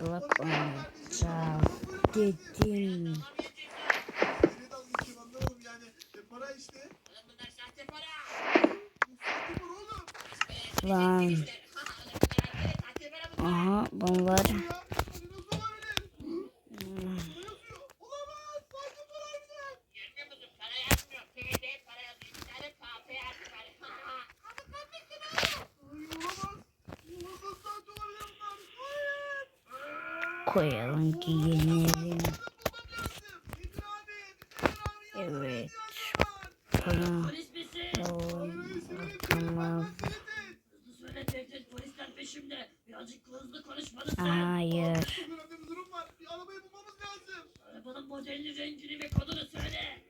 Blok oynayacağız dedim. Lan. Aha bunlar. Koyalım giyinelim. Evet. Para. Tamam. Hayır. Arabanın modelini, rengini ve kodunu söyle.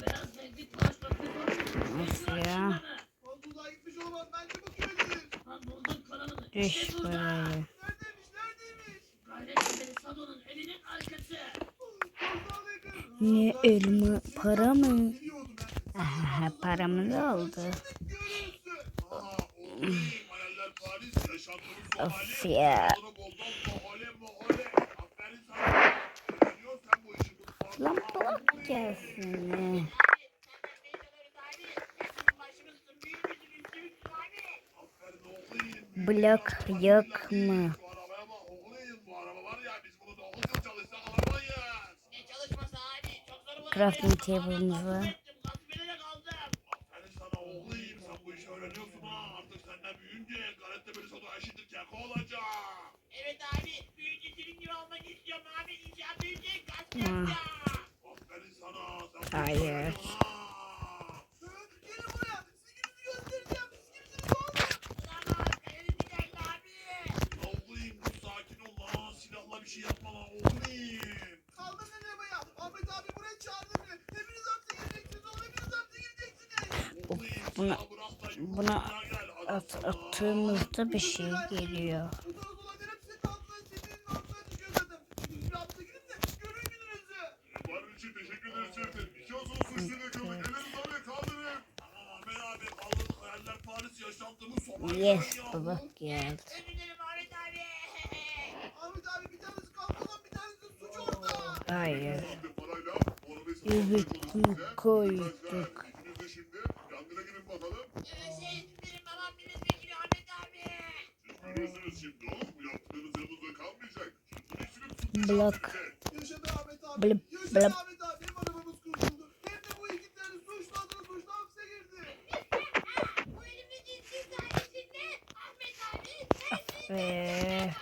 Beyaz renkli Porsche 911. Nasıl ya? Evinin arkası. Ne elma para mı? Aha, paramı da aldı. Of ya. Lan bırak gelsin. Blok yok mu? Crafting table'ımız var. Evet Ahmet abi kaldırdık. Hayaller Paris yaşantımız sona Yes blok geldi. Özür dilerim Ahmet Blok. Blip, blip. Ahmet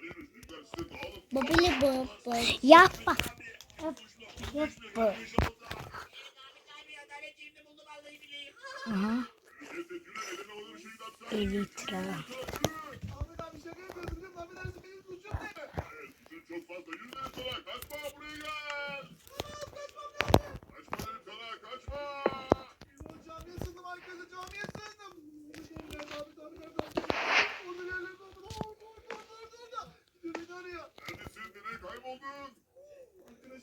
Babili bu. Yapma. Yapma. Evet Ahmet abi adalet yerini buldu vallahi billahi. Aha.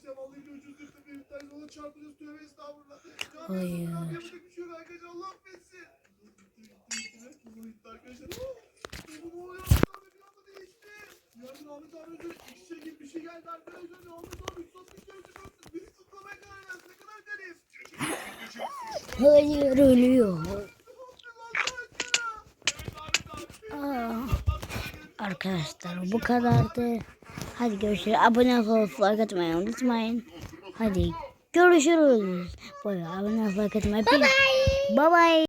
Arkadaşlar vallahi çarpacağız. Tövbe estağfurullah. Yapacak bir şey yok arkadaşlar. Allah affetsin. Bu gitti arkadaşlar. Bu bu oluyor. Ahmet bir anda değişti. Yarın Ahmet abi özür işe gibi bir şey geldi arkadaşlar. Ahmet abi son bir özür Beni tutmamaya karar verdi. Ne kadar garip. Hayır ölüyor. Aa. Arkadaşlar bu kadardı. Hadi görüşürüz. Abone olup like atmayı unutmayın. Hadi görüşürüz. Böyle abone olup like atmayı. Bye bye. Bye bye.